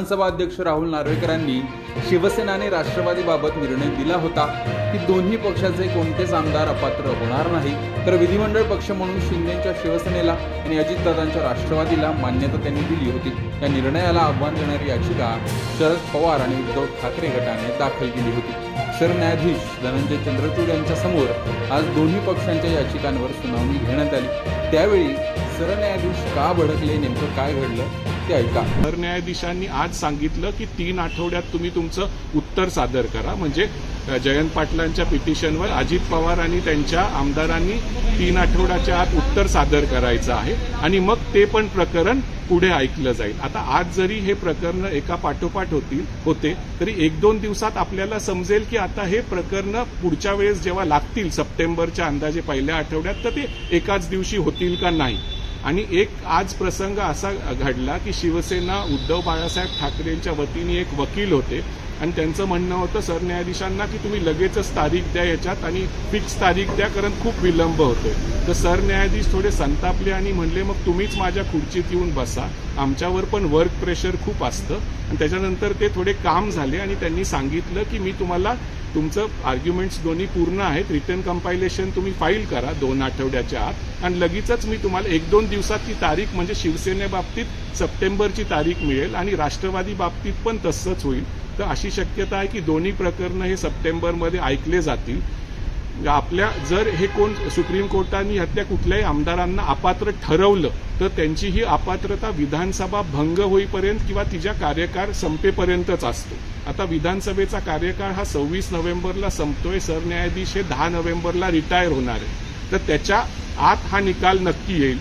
विधानसभा अध्यक्ष राहुल नार्वेकरांनी शिवसेना आणि राष्ट्रवादीबाबत निर्णय दिला होता की दोन्ही पक्षाचे कोणतेच आमदार अपात्र होणार नाही. तर विधिमंडळ पक्ष म्हणून शिंदेच्या शिवसेनेला आणि अजितदादांच्या राष्ट्रवादीला मान्यता त्यांनी दिली होती. या निर्णयाला आव्हान देणारी याचिका शरद पवार आणि उद्धव ठाकरे गटाने दाखल केली होती. सरन्यायाधीश धनंजय चंद्रचूड यांच्या समोर आज दोन्ही पक्षांच्या याचिकांवर सुनावणी घेण्यात आली. त्यावेळी सरन्यायाधीश का भडकले? नेमकं काय घडलं? ते ऐका. सरन्यायाधीशांनी आज सांगितलं की तीन आठवड्यात तुम्ही तुमचं उत्तर सादर करा. म्हणजे जयंत पाटलांच्या पिटिशनवर अजित पवार आणि त्यांच्या आमदारांनी तीन आठवड्याच्या आत उत्तर सादर करायचं आहे आणि मग ते पण प्रकरण पुढे ऐकलं जाईल. आता आज जरी हे प्रकरण एका पाठोपाठ होतील होते तरी एक दोन दिवसात आपल्याला समजेल की आता हे प्रकरण पुढच्या वेळेस जेव्हा लागतील सप्टेंबरच्या अंदाजे पहिल्या आठवड्यात तर ते एकाच दिवशी होतील का नाही? आणि एक आज प्रसंग असा घडला की शिवसेना उद्धव बाळासाहेब ठाकरेंच्या वतीने एक वकील होते. आणि त्यांचं म्हणणं होतं सरन्यायाधीशांना की तुम्ही लगेचच तारीख द्या याच्यात आणि फिक्स तारीख द्या कारण खूप विलंब होतोय. तर सरन्यायाधीश थोडे संतापले आणि म्हणले मग तुम्हीच माझ्या खुर्चीत येऊन बसा. आमच्यावर पण वर्क प्रेशर खूप असतं. आणि त्याच्यानंतर ते थोडे काम झाले आणि त्यांनी सांगितलं की मी तुम्हाला तुमचं आर्ग्युमेंट्स दोन्ही पूर्ण आहेत. रिटर्न कंपायलेशन तुम्ही फाईल करा दोन आठवड्याच्या आत. आणि लगेचच मी तुम्हाला एक दोन दिवसात ती तारीख म्हणजे शिवसेनेबाबतीत सप्टेंबरची तारीख मिळेल आणि राष्ट्रवादी बाबतीत पण तसंच होईल. तर अशी शक्यता आहे की दोन्ही प्रकरणं हे सप्टेंबरमध्ये ऐकले जातील. म्हणजे आपल्या जर हे कोण सुप्रीम कोर्टाने ह्यातल्या कुठल्याही आमदारांना अपात्र ठरवलं तर त्यांची ही अपात्रता विधानसभा भंग होईपर्यंत किंवा तिच्या कार्यकाळ संपेपर्यंतच असतो. आता विधानसभेचा कार्यकाळ हा सव्वीस नोव्हेंबरला संपतोय सरन्यायाधीश हे दहा नोव्हेंबरला रिटायर होणार आहे. तर त्याच्या आत हा निकाल नक्की येईल.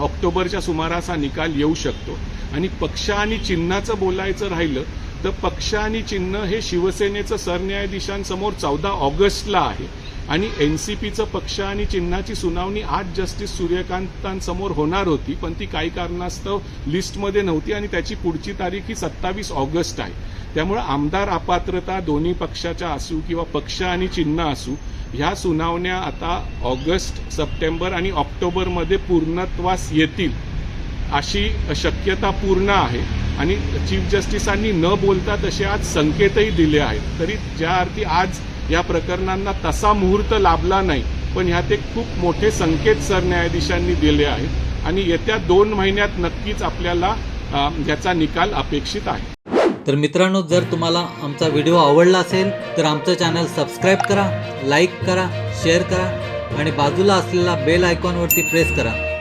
ऑक्टोबरच्या सुमारास हा निकाल येऊ शकतो. आणि पक्ष आणि चिन्हाचं बोलायचं राहिलं तर पक्ष आणि चिन्ह हे शिवसेनेचं सरन्यायाधीशांसमोर चौदा ऑगस्टला आहे. आणि एन सी पीचं पक्ष आणि चिन्हाची सुनावणी आज जस्टिस सूर्यकांतांसमोर होणार होती पण ती काही कारणास्तव लिस्टमध्ये नव्हती आणि त्याची पुढची तारीख ही सत्तावीस ऑगस्ट आहे. त्यामुळे आमदार अपात्रता दोन्ही पक्षाच्या असू किंवा पक्ष आणि चिन्ह असू ह्या सुनावण्या आता ऑगस्ट सप्टेंबर आणि ऑक्टोबरमध्ये पूर्णत्वास येतील अशी शक्यता पूर्ण आहे. आणि चीफ जस्टिसांनी न बोलता तसे आज संकेतही दिले आहेत. तरी ज्या अर्थी आज या प्रकरणांना तसा मुहूर्त लाभला नाही पण ह्यात एक खूप मोठे संकेत सरन्यायाधीशांनी दिले आहेत आणि येत्या दोन महिन्यात नक्कीच आपल्याला याचा निकाल अपेक्षित आहे. तर मित्रांनो जर तुम्हाला आमचा व्हिडिओ आवडला असेल तर आमचं चॅनल सबस्क्राईब करा लाईक करा शेअर करा आणि बाजूला असलेला बेल आयकॉनवरती प्रेस करा.